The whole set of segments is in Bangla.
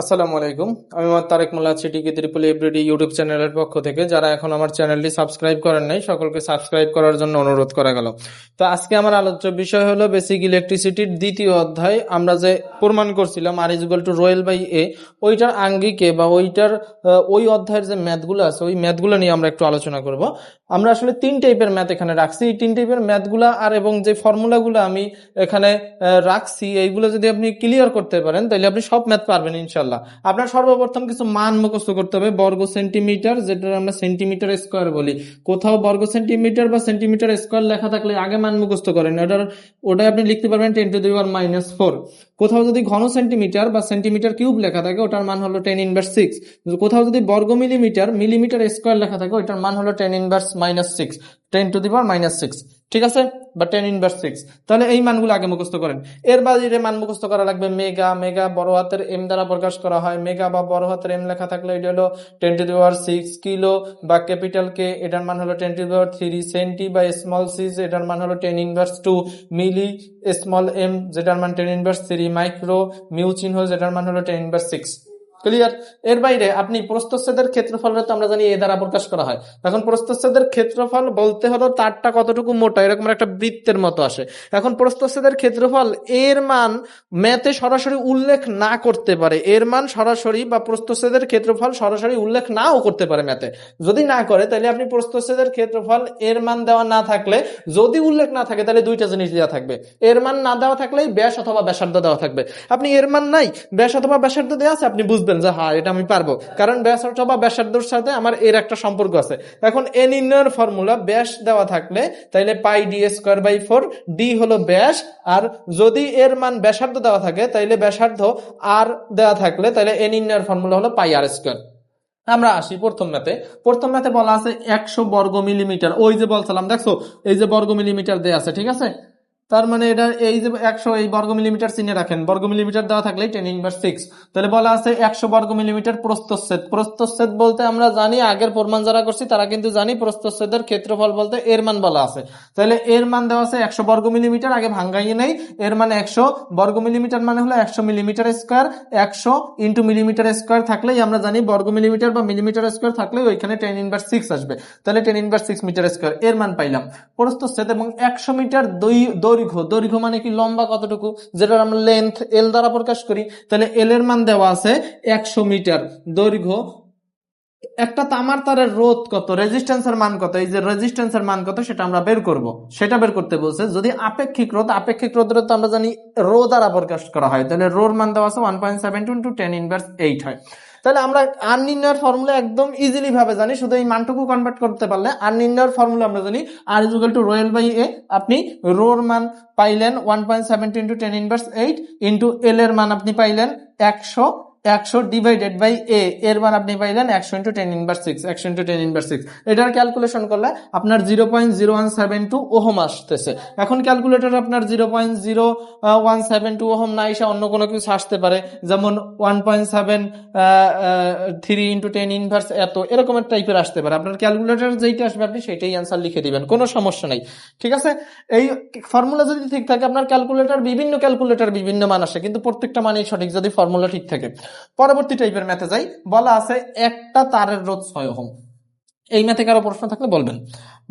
আসসালামু আলাইকুম। আমি আমার তারেক মোল্লা আছি টিকি ত্রিপুল এভরিডি ইউটিউব চ্যানেলের পক্ষ থেকে। যারা এখন আমার চ্যানেলটি সাবস্ক্রাইব করেন নাই, সকলকে সাবস্ক্রাইব করার জন্য অনুরোধ করা গেল। তো আজকে আমার আলোচ্য বিষয় হলো বেসিক ইলেকট্রিসিটির দ্বিতীয় অধ্যায়। আমরা যে প্রমাণ করছিলাম আর equal to rho L by A, ওইটার আঙ্গিকে বা ওইটার ওই অধ্যায়ের যে ম্যাথগুলো আছে, ওই ম্যাথগুলো নিয়ে আমরা একটু আলোচনা করব। আমরা আসলে তিন টাইপের ম্যাথ এখানে রাখছি। এই তিন টাইপের ম্যাথগুলো আর এবং যে ফর্মুলাগুলো আমি এখানে রাখছি, এইগুলো যদি আপনি ক্লিয়ার করতে পারেন, তাহলে আপনি সব ম্যাথ পারবেন ইনশাল্লাহ। আপনার সর্বপ্রথম কিছু মান মুখস্থ করতে হবে, বর্গ সেন্টিমিটার যেটা আমরা সেন্টিমিটার স্কোয়ার বলি। কোথাও বর্গ সেন্টিমিটার বা সেন্টিমিটার স্কোয়ার লেখা থাকলে আগে মান মুখস্থ করেন। ওটার ওটাই আপনি লিখতে পারবেন ten to the power minus four. কোথাও যদি ঘন সেন্টিমিটার বা সেন্টিমিটার কিউব লেখা থাকে, ওটার মান হলো টেন ইনভার্স সিক্স। কোথাও যদি বর্গ মিলিমিটার মিলিমিটার স্কোয়ার লেখা থাকে ওটার মান হলো ten inverse minus six. Ten to the power minus six. ঠিক আছে? বা টেন ইনভার্স সিক্স তাহলে এই মানগুলো আগে মুখস্থ করেন। এর বাইরে মান মুখস্থ করা লাগবে মেগা মেগা বড় হাতের এম দ্বারা প্রকাশ করা হয়। মেগা বা বড় হাতের এম লেখা থাকলে এটা হলো ten to power six kilo বা ক্যাপিটাল কে এটার মান হলো ten to power three centi বা স্মল সিজ এটার মান হলো ten inverse two milli small M যেটার মান ten inverse three micro mu চিহ্ন, যেটার মান হলো টেন ইনভার্স সিক্স ক্লিয়ার এর বাইরে আপনি প্রস্তচ্ছেদের ক্ষেত্রফলটা তো আমরা জানি এ দ্বারা প্রকাশ করা হয়। এখন প্রস্তচ্ছেদের ক্ষেত্রফল বলতে হলো তারটা কতটুকু মোটা, এরকম একটা বৃত্তের মতো আসে। এখন প্রস্তচ্ছেদের ক্ষেত্রফল এর মান ম্যাথে সরাসরি উল্লেখ না করতে পারে। এর মান সরাসরি বা প্রস্তচ্ছেদের ক্ষেত্রফল সরাসরি উল্লেখ নাও করতে পারে ম্যাথে। যদি না করে, তাহলে আপনি প্রস্তচ্ছেদের ক্ষেত্রফল এর মান দেওয়া না থাকলে, যদি উল্লেখ না থাকে, তাহলে দুইটা জিনিস দেওয়া থাকবে। এর মান না দেওয়া থাকলেই ব্যাস অথবা ব্যাসার্ধ দেওয়া থাকবে। আপনি এর মান নাই, ব্যাস অথবা ব্যাসার্ধ দেওয়া আছে, আপনি বুঝবেন যে হ্যাঁ এটা আমি পারব। কারণ ব্যাস অথবা ব্যাসার্ধর সাথে আমার এর একটা সম্পর্ক আছে। এখন এ নির্ণয়ের ফর্মুলা ব্যাস দেওয়া থাকলে তাহলে pi D square by four D হলো ব্যাস, আর যদি এর মান ব্যাসার্ধ দেওয়া থাকে, তাইলে ব্যাসার্ধ আর দেওয়া থাকলে তাহলে এ নির্ণয়ের ফর্মুলা হলো পাই আর স্কোয়ার। আমরা আসি প্রথম ম্যাথে। প্রথম ম্যাথে বলা আছে একশো বর্গ মিলিমিটার ওই যে বলছিলাম, দেখছ? এই যে বর্গ মিলিমিটার দেয়া আছে, ঠিক আছে? তার মানে এটা এই যে একশো এই বর্গ মিলিমিটার চিনে রাখেন। বর্গ মিলিমিটার দেওয়া থাকলে টেন ইনভার্স সিক্স তাহলে বলা আছে একশো বর্গ মিলিমিটার প্রস্তচ্ছেদ প্রস্তচ্ছেদ বলতে আমরা জানি, আগের প্রমাণ যারা করছি তারা কিন্তু জানি প্রস্তচ্ছেদের ক্ষেত্রফল বলতে এর মান বলা আছে। তাহলে এর মান দেওয়া আছে একশো বর্গ মিলিমিটার আগে ভাঙ্গাইয়ে নেই। এর মানে একশো বর্গ মিলিমিটার মানে হলো একশো মিলিমিটার স্কোয়ার। একশো ইন্টু মিলিমিটার স্কোয়ার থাকলেই আমরা জানি বর্গ মিলিমিটার বা মিলিমিটার স্কোয়ার থাকলে ওইখানে টেন ইনভার্স সিক্স আসবে। তাহলে ten inverse six metre square. এর মান পাইলাম। প্রস্তচ্ছেদ এবং একশো মিটার দৈ- দৈর্ঘ্য দৈর্ঘ্য মানে কি লম্বা কতটুকু? যেটা আমরা লেন্থ এল দ্বারা প্রকাশ করি, তাহলে এল এর মান দেওয়া আছে একশো মিটার। দৈর্ঘ্য, একটা তামার তারের রোধ কত? রেজিস্ট্যান্সের মান কত? এই যে রেজিস্ট্যান্সের মান কত, সেটা আমরা বের করব। সেটা বের করতে বলছে, যদি আপেক্ষিক রোধ, আপেক্ষিক রোধের তো আমরা জানি রো দ্বারা প্রকাশ করা হয়, তাহলে রোর মান দেওয়া আছে one point seven two ten inverse eight হয়। তাহলে আমরা আর নির্ণয়ের ফর্মুলা একদম ইজিলি ভাবে জানি, শুধু এই মানটুকু কনভার্ট করতে পারলে আর নির্ণয়ের ফর্মুলা আমরা জানি আর equal to rho L by A আপনি রোর মান পাইলেন one point seventy into ten inverse eight into L এর মান আপনি পাইলেন একশো একশো ডিভাইডেড বাই এ এর মান আপনি পাইলেন একশো ইন্টু টেন ইনভার্স সিক্স একশো ইন্টু টেন ইনভার্স সিক্স এটার ক্যালকুলেশন করলে আপনার zero point zero one seven two ohm আসতেছে। এখন ক্যালকুলেটর আপনার zero point zero one seven two ohm না এসে অন্য কোনো কিছু আসতে পারে, যেমন one point seven three into ten inverse এত এরকমের টাইপের আসতে পারে। আপনার ক্যালকুলেটর যেইটা আসবে, আপনি সেটাই অ্যান্সার লিখে দিবেন, কোনো সমস্যা নেই। ঠিক আছে? এই ফর্মুলা যদি ঠিক থাকে, আপনার ক্যালকুলেটর বিভিন্ন ক্যালকুলেটর বিভিন্ন মান আসে, কিন্তু প্রত্যেকটা মানেই সঠিক, যদি ফর্মুলা ঠিক থাকে। পরবর্তী টাইপের ম্যাথে যাই। বলা আছে একটা তারের রোধ ছয় ওহম এই ম্যাথে কারও প্রশ্ন থাকলে বলবেন।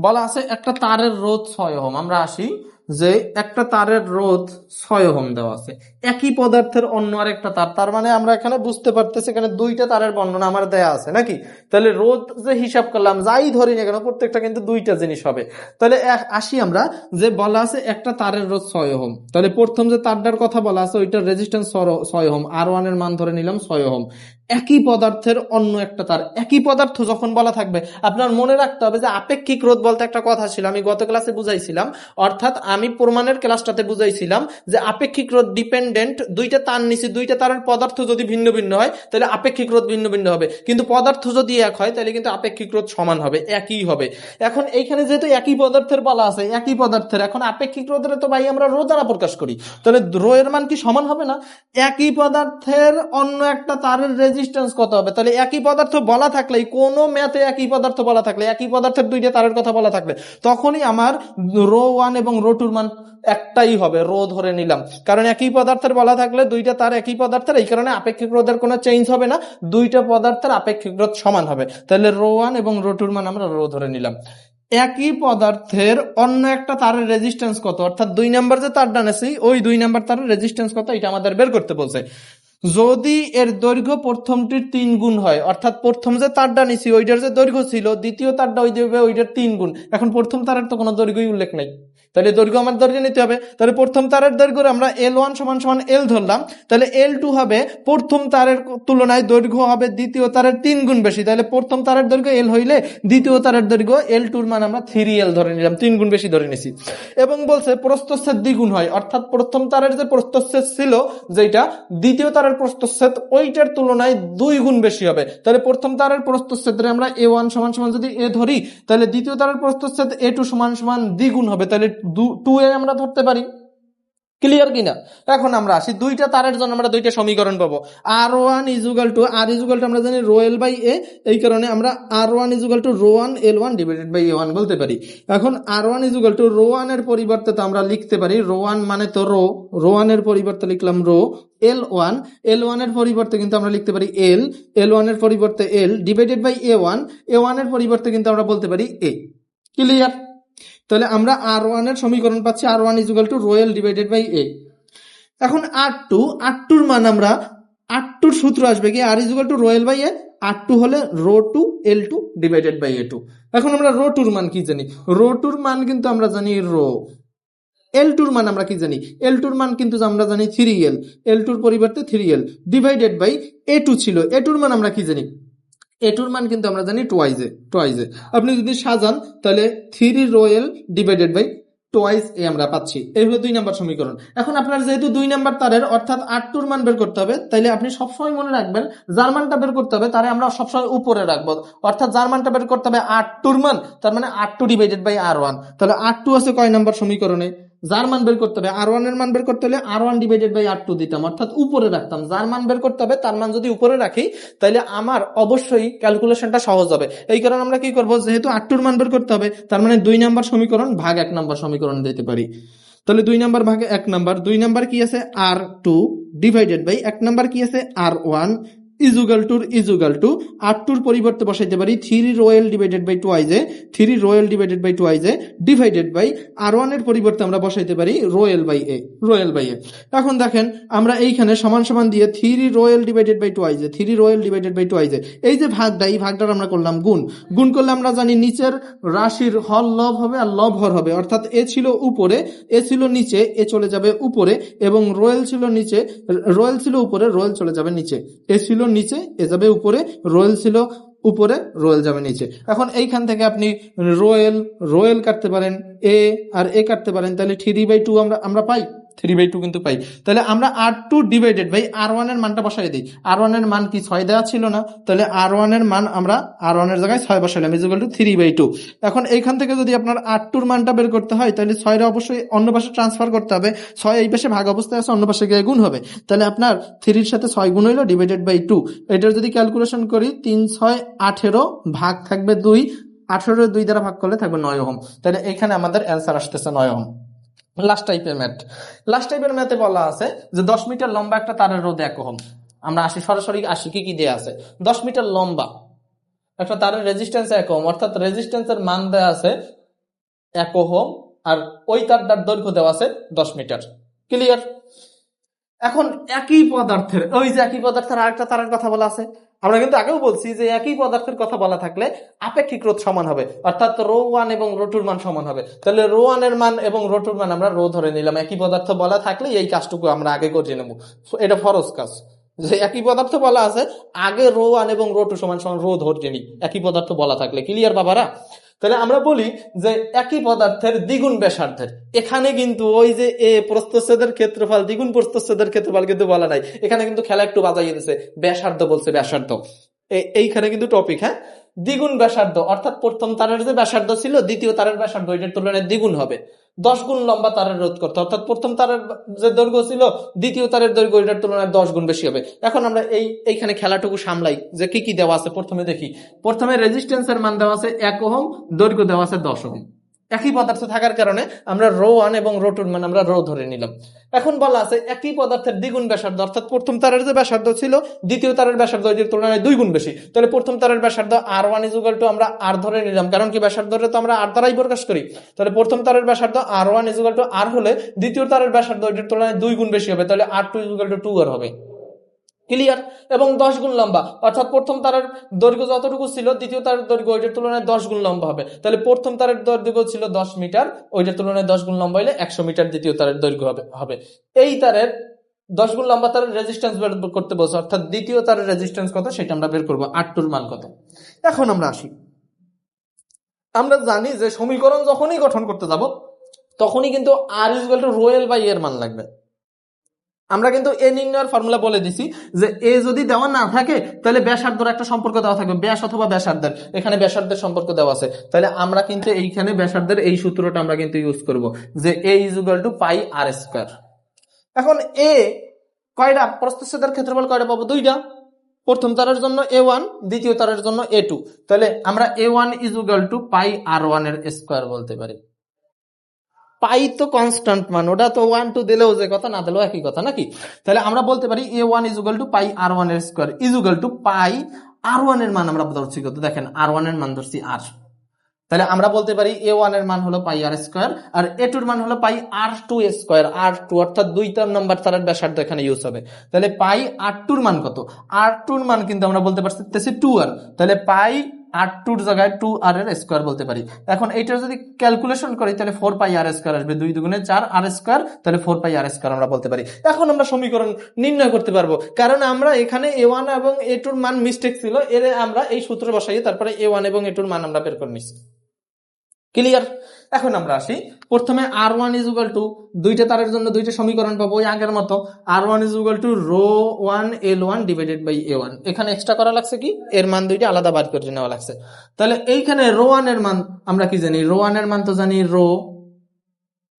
বলা আছে, একটা তারের রোধ ছয় ওহম। আমরা আসি যে, একটা তারের রোধ ছয় ওহম দেওয়া আছে। একই পদার্থের অন্য আরেকটা তার। তার মানে আমরা এখানে বুঝতে পারতেছি এখানে দুইটা তারের বর্ণনা আমার দেয়া আছে, নাকি? তাহলে রোধ যে হিসাব করলাম, যাই ধরি না কেন, প্রত্যেকটা কিন্তু দুইটা জিনিস হবে। তাহলে আসি আমরা যে বলা আছে, একটা তারের রোধ ছয় ওহম। তাহলে প্রথম যে তারটার কথা বলা আছে, ওইটার রেজিস্ট্যান্স ছয় ওহম। আর ওয়ানের মান ধরে নিলাম ছয় ওহম। একই পদার্থের অন্য একটা তার, একই পদার্থ যখন বলা থাকবে, আপনার মনে রাখতে হবে যে আপেক্ষিক রোধ বলতে একটা কথা ছিল, আমি গত ক্লাসে বুঝাইছিলাম, অর্থাৎ আমি প্রমাণের ক্লাসটাতে বুঝাইছিলাম যে আপেক্ষিক রোধ ডিপেন্ডেন্ট দুইটা তার নিচে দুইটা তারের পদার্থ যদি ভিন্ন ভিন্ন হয়, তাহলে আপেক্ষিক রোধ ভিন্ন ভিন্ন হবে। কিন্তু পদার্থ যদি এক হয়, তাহলে কিন্তু আপেক্ষিক রোধ সমান হবে, একই হবে। এখন এইখানে যেহেতু একই পদার্থের বলা আছে, একই পদার্থের, এখন আপেক্ষিক রোধের তো ভাই আমরা রো দ্বারা প্রকাশ করি। তাহলে রো এর মান কি সমান হবে না? একই পদার্থের অন্য একটা তারের রেজিস্ট্যান্স কত হবে? তাহলে একই পদার্থ বলা থাকলে কোনো ম্যাথে একই পদার্থ বলা থাকলে, একই পদার্থের দুইটা তারের কথা বলা থাকলে, তখনই আমার রো ওয়ান এবং রো টুর মান একটাই হবে, রো ধরে নিলাম। কারণ একই পদার্থের বলা থাকলে দুইটা তার একই পদার্থের, এই কারণে আপেক্ষিক রোধের কোনো চেঞ্জ হবে না, দুইটা পদার্থের আপেক্ষিক রোধ সমান হবে। তাহলে রো ওয়ান এবং রো টুর মান আমরা রো ধরে নিলাম। একই পদার্থের অন্য একটা তারের রেজিস্ট্যান্স কত? অর্থাৎ দুই নাম্বার যে তার ডানেছি ওই দুই নাম্বার তারের রেজিস্ট্যান্স কত? এটা আমাদের বের করতে বলছে। যদি এর দৈর্ঘ্য প্রথমটির তিন গুণ হয়, অর্থাৎ প্রথম যে তারটা নিছি, ওইটার যে দৈর্ঘ্য ছিল, দ্বিতীয় তারটা ওই দেবে ওইটার তিন গুণ। এখন প্রথম তারের তো কোনো দৈর্ঘ্যই উল্লেখ নাই। তাহলে দৈর্ঘ্য আমার দৈর্ঘ্য নিতে হবে। তাহলে প্রথম তারের দৈর্ঘ্য আমরা এল ওয়ান সমান সমান এল ধরলাম। তাহলে এল টু হবে প্রথম তারের তুলনায় দৈর্ঘ্য হবে দ্বিতীয় তারের তিন গুণ বেশি। তাহলে প্রথম তারের দৈর্ঘ্য এল হইলে দ্বিতীয় তারের দৈর্ঘ্য এল টুর মান আমরা থ্রি এল ধরে নিলাম, তিন গুণ বেশি ধরে নিছি। এবং বলছে প্রস্তচ্ছেদ দ্বিগুণ হয়, অর্থাৎ প্রথম তারের যে প্রস্তচ্ছেদ ছিল যেটা দ্বিতীয় তারের প্রস্তচ্ছেদ ওইটার তুলনায় দুই গুণ বেশি হবে। তাহলে প্রথম তারের প্রস্তচ্ছেদে আমরা এ ওয়ান সমান সমান যদি এ ধরি, তাহলে দ্বিতীয় তারের প্রস্তচ্ছেদ এ টু সমান সমান দ্বিগুণ হবে। তাহলে টু এ আমরা ধরতে পারি। ক্লিয়ার কিনা? এখন আমরা আসি, দুইটা তারের জন্য আমরা দুইটা সমীকরণ পাবো। R one equal to R equal to আমরা জানি রো এল বাই এ এই কারণে আমরা R one equal to rho one L one divided by A one বলতে পারি। এখন R one equal to rho ওয়ানের পরিবর্তে তো আমরা লিখতে পারি, রো ওয়ান মানে তো রো রো ওয়ানের পরিবর্তে লিখলাম রো, এল ওয়ান এল ওয়ানের পরিবর্তে কিন্তু আমরা লিখতে পারি এল এল ওয়ানের পরিবর্তে L divided by A one A ওয়ানের পরিবর্তে কিন্তু আমরা বলতে পারি এ ক্লিয়ার তাহলে আমরা আর ওয়ানের সমীকরণ পাচ্ছি। R one equal to rho L divided by A এখন আর টু আর টুর মান আমরা আর টুর সূত্র আসবে কি? R equal to rho L by A R two হলে rho two L two divided by A two এখন আমরা রো টুর মান কি জানি? রো টুর মান কিন্তু আমরা জানি রো এল টুর মান আমরা কি জানি? এল টুর মান কিন্তু আমরা জানি থ্রি এল এল টুর পরিবর্তে three L divided by A two ছিল। এ টুর মান আমরা কি জানি? এ টুর মান কিন্তু আমরা জানি টোয়াইজে টোয়াইজে আপনি যদি সাজান, তাহলে three rho L divided by twice A আমরা পাচ্ছি। এই হলো দুই নাম্বার সমীকরণ। এখন আপনার যেহেতু দুই নাম্বার তারের, অর্থাৎ আট টুর মান বের করতে হবে, তাইলে আপনি সবসময় মনে রাখবেন, যার মানটা বের করতে হবে, তারে আমরা সবসময় উপরে রাখব। অর্থাৎ যার মানটা বের করতে হবে আট টুর মান, তার মানে আট two divided by R one তাহলে আট টু আছে কয় নাম্বার সমীকরণে? যার মান বের করতে হবে আর ওয়ানের মান বের করতে হলে R one divided by R two দিতাম, অর্থাৎ উপরে রাখতাম। যার মান বের করতে হবে, তার মান যদি উপরে রাখি, তাহলে আমার অবশ্যই ক্যালকুলেশনটা সহজ হবে। এই কারণে আমরা কি করব, যেহেতু আর টুর মান বের করতে হবে, তার মানে দুই নাম্বার সমীকরণ ভাগ এক নাম্বার সমীকরণ দিতে পারি। তাহলে দুই নাম্বার ভাগে এক নাম্বার, দুই নাম্বার কি আছে? আর টু ডিভাইডেড বাই এক নাম্বার কি আছে? আর ওয়ান ইজুগাল টুর ইজুগাল টু আর টুর পরিবর্তে বসাইতে পারি three rho L divided by two টুয়াইজে three rho L divided by two টুয়াইজে divided by R ওয়ানের পরিবর্তে আমরা বসাইতে পারি রোয়েল বাই এ রোয়েল বাই এ এখন দেখেন, আমরা এইখানে সমান সমান দিয়ে three rho L divided by two টুয়াইজে three rho L divided by টুয়াইজে এই যে ভাগটা, এই ভাগটা আমরা করলাম গুণ। গুণ করলে আমরা জানি নিচের রাশির হল লব হবে আর লব হর হবে, অর্থাৎ এ ছিল উপরে, এ ছিল নিচে, এ চলে যাবে উপরে, এবং রোয়েল ছিল নিচে রোয়েল ছিল উপরে রোয়েল চলে যাবে নিচে, এ ছিল নিচে, এ যাবে উপরে, রয়েল ছিল উপরে, রয়েল যাবে নিচে। এখন এইখান থেকে আপনি রয়েল রয়েল কাটতে পারেন, এ আর এ কাটতে পারেন, তাহলে থ্রি বাই টু আমরা আমরা পাই। থ্রি বাই টু কিন্তু পাই। তাহলে আমরা R two divided by R ওয়ানের মানটা বসাই দিই। আর ওয়ানের মান কি ছয় দেওয়া ছিল না? তাহলে আর ওয়ানের মান আমরা আর ওয়ানের জায়গায় ছয় বসাইলাম equal to three by two এখন এইখান থেকে যদি আপনার আর টুর মানটা বের করতে হয়, তাহলে ছয়টা অবশ্যই অন্য পাশে ট্রান্সফার করতে হবে। ছয় এই পাশে ভাগ অবস্থায় আছে, অন্য পাশে গিয়ে গুণ হবে। তাহলে আপনার থ্রির সাথে ছয় গুণ হইল ডিভাইডেড বাই টু এটার যদি ক্যালকুলেশন করি, তিন, ছয়, আঠেরো ভাগ থাকবে দুই। আঠেরো দুই দ্বারা ভাগ করলে থাকবে নয় ওহম। তাহলে এখানে আমাদের অ্যান্সার আসতেছে নয় ওহম। লাস্ট টাইপের ম্যাথ লাস্ট টাইপের ম্যাথে বলা আছে যে দশ মিটার লম্বা একটা তারের রোদ এক ওহম আমরা আসি, সরাসরি আসি, কি কি দেয়া আছে? দশ মিটার লম্বা একটা তারের রেজিস্ট্যান্স এক ওহম অর্থাৎ রেজিস্ট্যান্সের মান দেওয়া আছে এক ওহম আর ওই তারটার দৈর্ঘ্য দেওয়া আছে দশ মিটার ক্লিয়ার এখন একই পদার্থের, ওই যে একই পদার্থের আরেকটা তারের কথা বলা আছে। আমরা কিন্তু আগেও বলছি যে একই পদার্থের কথা বলা থাকলে আপেক্ষিক রোধ সমান হবে। অর্থাৎ রো ওয়ান এবং রোটুর মান সমান হবে। তাহলে রো ওয়ানের মান এবং রোটুর মান আমরা রো ধরে নিলাম। একই পদার্থ বলা থাকলে এই কাজটুকু আমরা আগে করে নেব। এটা ফরজ কাজ। যে একই পদার্থ বলা আছে, আগে রো ওয়ান এবং রো টু সমান সমান রো ধরে নিই। একই পদার্থ বলা থাকলে। ক্লিয়ার বাবারা? তাহলে আমরা বলি যে একই পদার্থের দ্বিগুণ ব্যাসার্ধের। এখানে কিন্তু ওই যে এ প্রস্তচ্ছেদের ক্ষেত্রফল, দ্বিগুণ প্রস্তচ্ছেদের ক্ষেত্রফল কিন্তু বলা নাই। এখানে কিন্তু খেলা একটু বাজাইয়ে দিছে। ব্যাসার্ধ বলছে ব্যাসার্ধ। এইখানে কিন্তু টপিক হ্যাঁ? দ্বিগুণ ব্যাসার্ধ, অর্থাৎ প্রথম তারের যে ব্যাসার্ধ ছিল, দ্বিতীয় তারের ব্যাসার্ধ, এটার তুলনায় দ্বিগুণ হবে। দশ গুণ লম্বা তারের রোধ করতে অর্থাৎ প্রথম তারের যে দৈর্ঘ্য ছিল, দ্বিতীয় তারের দৈর্ঘ্য এটার তুলনায় দশ গুণ বেশি হবে। এখন আমরা এই, এইখানে খেলাটুকু সামলাই, যে কি কি দেওয়া আছে প্রথমে দেখি। প্রথমে রেজিস্ট্যান্সের মান দেওয়া আছে এক ওহম, দৈর্ঘ্য দেওয়া আছে দশ ওহম। একই পদার্থ থাকার কারণে আমরা রো ওয়ান এবং রো টুর মানে আমরা রো ধরে নিলাম। এখন বলা আছে একই পদার্থের দ্বিগুণ ব্যাসার্ধ, অর্থাৎ প্রথম তারের যে ব্যাসার্ধ ছিল, দ্বিতীয় তারের ব্যাসার্ধ এটির তুলনায় দুই গুণ বেশি। তাহলে প্রথম তারের ব্যাসার্ধ আর ওয়ান ইজুগাল টু আমরা আর ধরে নিলাম, কারণ কি ব্যাসার্ধরে তো আমরা আর দ্বারাই প্রকাশ করি। তাহলে প্রথম তারের ব্যাসার্ধ R one equal to R হলে দ্বিতীয় তারের ব্যাসার্ধ এটির তুলনায় দুই গুণ বেশি হবে, তাহলে R two equal to two R হবে। ক্লিয়ার এবং দশ গুণ লম্বা। অর্থাৎ প্রথম তারের দৈর্ঘ্য যতটুকু ছিল, দ্বিতীয় তারের দৈর্ঘ্য ওইটার তুলনায় দশ গুণ লম্বা হবে। তাহলে প্রথম তারের দৈর্ঘ্য ছিল দশ মিটার, ওইটার তুলনায় দশ গুণ লম্বা হলে একশো মিটার দ্বিতীয় তারের দৈর্ঘ্য হবে হবে। এই তারের দশ গুণ লম্বা তারের রেজিস্ট্যান্স বের করতে বলছে, অর্থাৎ দ্বিতীয় তারের রেজিস্ট্যান্স কত? সেটা আমরা বের করব আটটুর মান কত? এখন আমরা আসি। আমরা জানি যে সমীকরণ যখনই গঠন করতে যাব, তখনই কিন্তু আর টু রোয়েল বাই এর মান লাগবে। আমরা কিন্তু এ নির্ণয়ের ফর্মুলা বলে দিছি যে এ যদি দেওয়া না থাকে, তাহলে ব্যাসার্ধের একটা সম্পর্ক দেওয়া থাকবে, ব্যাস অথবা ব্যাসার্ধের। এখানে ব্যাসার্ধের সম্পর্ক দেওয়া আছে। তাহলে আমরা কিন্তু এইখানে ব্যাসার্ধের এই সূত্রটা আমরা কিন্তু ইউজ করব যে এ ইজুগাল টু পাই আর স্কোয়ার এখন এ কয়টা প্রস্তুতের ক্ষেত্রফল কয়টা পাবো? দুইটা প্রথম তারের জন্য এ ওয়ান দ্বিতীয় তারের জন্য এ টু তাহলে আমরা A one equal two pi আর ওয়ানের স্কোয়ার বলতে পারি। পাই তো কনস্ট্যান্ট মান। ওটা তো ওয়ান টু দিলেও যে কথা, না দিলেও একই কথা, নাকি? তাহলে আমরা বলতে পারি A one equal two pi আর ওয়ানের স্কোয়ার ইজুগাল টু পাই আর ওয়ানের মান আমরা ধরছি কত? দেখেন আর ওয়ানের মান ধরছি আর তাহলে আমরা বলতে পারি এ ওয়ানের মান হলো পাই আর স্কোয়ার আর এ টুর মান হলো pi R two square R two অর্থাৎ দুই তার নম্বর তারের ব্যাসার্ধ এখানে ইউজ হবে। তাহলে পাই আর টুর মান কত? আর টুর মান কিন্তু আমরা বলতে পারছি টু আর তাহলে পাই আর টুর জায়গায় টু আর এর স্কোয়ার বলতে পারি। এখন এইটার যদি ক্যালকুলেশন করি, তাহলে ফোর পাই আর স্কোয়ার আসবে দুই দুগুণে চার আর স্কোয়ার, তাহলে ফোর পাই আর স্কোয়ার আমরা বলতে পারি। এখন আমরা সমীকরণ নির্ণয় করতে পারব, কারণ আমরা এখানে এ ওয়ান এবং এ টুর মান মিস্টেক ছিল, এর আমরা এই সূত্র বসাই তারপরে এ ওয়ান এবং এ টুর মান আমরা বের করে নিচ্ছি। ক্লিয়ার এখন আমরা আসি। প্রথমে R one is equal to দুইটা তারের জন্য দুইটা সমীকরণ পাবো, ওই আগের মতো। R one is equal to rho one L one divided by A one এখানে এক্সট্রা করা লাগছে কি? এর মান দুইটা আলাদা বার করে নেওয়া লাগছে। তাহলে এইখানে রো ওয়ানের মান আমরা কি জানি? রো ওয়ানের মান তো জানি রো,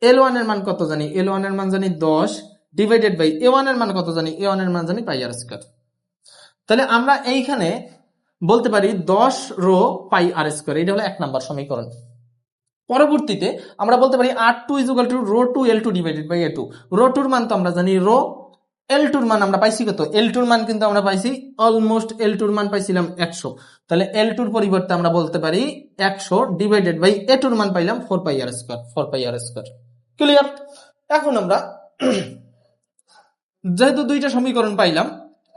এল ওয়ানের মান কত জানি? এল ওয়ানের মান জানি দশ ডিভাইডেড বাই এ ওয়ানের মান কত জানি? এ ওয়ানের মান জানি পাই আর স্কোয়ার তাহলে আমরা এইখানে বলতে পারি দশ রো পাই আর স্কোয়ার এটা হলো এক নাম্বার সমীকরণ। পরবর্তীতে আমরা বলতে পারি R two is equal to rho two L two divided by A two rho টুর মান তো আমরা জানি রো এল টুর মান আমরা পাইছি কত? এল টুর মান কিন্তু আমরা পাইছি অলমোস্ট এল টুর মান পাইছিলাম একশো। তাহলে এল টুর পরিবর্তে আমরা বলতে পারি একশো ডিভাইডেড বাই এ টুর মান পাইলাম four pi R square four pi R square clear এখন আমরা, যেহেতু দুইটা সমীকরণ পাইলাম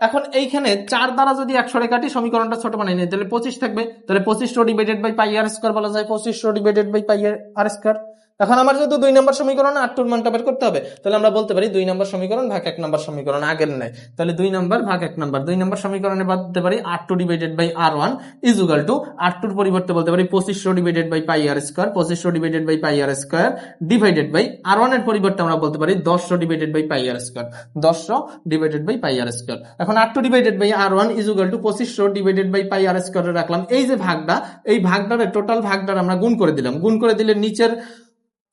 এখন এইখানে চার দ্বারা যদি একশো কাটি, সমীকরণটা ছোট বানাই নেই। তাহলে পঁচিশ থাকবে। তাহলে পঁচিশ rho divided by pi R square বলা যায়। পঁচিশ rho divided by pi R square এখন আমার যেহেতু দুই নম্বর সমীকরণ, আট টুর মানটা বের করতে হবে। তাহলে আমরা বলতে পারি দুই নম্বর সমীকরণ ভাগ এক নম্বর সমীকরণ আগের নেয় তাহলে দুই নম্বর ভাগ এক নম্বর। দুই নম্বর সমীকরণে বলতে পারি আট two divided by R one equal to আট টুর পরিবর্তে বলতে পারি পঁচিশশো divided by pi R square পঁচিশশো divided by pi R square divided by R ওয়ানের পরিবর্তে আমরা বলতে পারি দশশো divided by pi R square দশশো divided by pi R square এখন আট two divided by R one equal to পঁচিশশো divided by pi R square রাখলাম। এই যে ভাগটা, এই ভাগটার টোটাল ভাগটার আমরা গুণ করে দিলাম। গুণ করে দিলে নিচের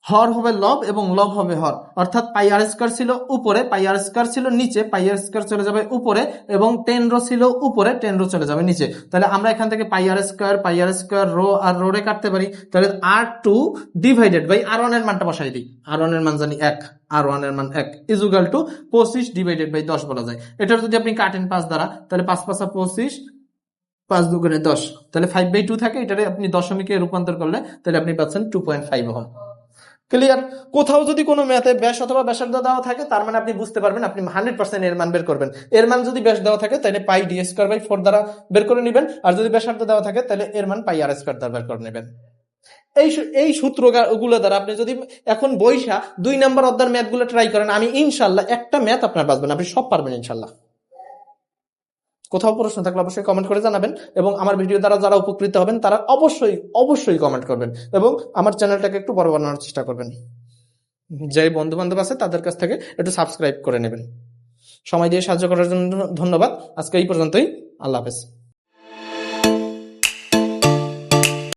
হর হবে লব এবং লব হবে হর। অর্থাৎ পাই আর স্কোয়ার ছিল উপরে, পাই আর স্কোয়ার ছিল নিচে, পাই আর স্কোয়ার চলে যাবে উপরে এবং টেন রো ছিল উপরে, টেন রো চলে যাবে নিচে। তাহলে আমরা এখান থেকে pi R square, pi R square, rho আর রোরে কাটতে পারি। তাহলে R two divided by R ওয়ানের মানটা বসাই দিই। আর ওয়ানের মান জানি এক, আর ওয়ানের মান এক ইজুগাল টু পঁচিশ ডিভাইডেড বাই দশ বলা যায়। এটার যদি আপনি কাটেন পাঁচ দ্বারা, তাহলে পাঁচ পাঁচা পঁচিশ, পাঁচ দুগুণে দশ। তাহলে ফাইভ বাই টু থাকে, এটারে আপনি দশমিকে রূপান্তর করলে, তাহলে আপনি পাচ্ছেন two point five ohm clear কোথাও যদি কোনো ম্যাথে ব্যাস অথবা ব্যাসার্ধ দেওয়া থাকে, তার মানে আপনি বুঝতে পারবেন, আপনি হান্ড্রেড পার্সেন্ট এর মান বের করবেন। এর মান যদি ব্যাস দেওয়া থাকে, তাহলে pi D square by four দ্বারা বের করে নেবেন। আর যদি ব্যাসার্ধ দেওয়া থাকে, তাহলে এর মান পাই আর স্কোয়ার দ্বারা বের করে নেবেন। এই এই সূত্রগুলো দ্বারা আপনি যদি এখন বৈশা দুই নাম্বার ম্যাথগুলো ট্রাই করেন, আমি ইনশাল্লাহ একটা ম্যাথ আপনার বাঁচবেন আপনি সব পারবেন ইনশাল্লাহ। কোথাও প্রশ্ন থাকলে অবশ্যই কমেন্ট করে জানাবেন এবং আমার ভিডিও দ্বারা যারা উপকৃত হবেন, তারা অবশ্যই অবশ্যই কমেন্ট করবেন এবং আমার চ্যানেলটাকে একটু বড় বানানোর চেষ্টা করবেন। যে বন্ধু বান্ধব আছে তাদের কাছ থেকে একটু সাবস্ক্রাইব করে নেবেন। সময় দিয়ে সাহায্য করার জন্য ধন্যবাদ। আজকে এই পর্যন্তই। আল্লাহ হাফেজ।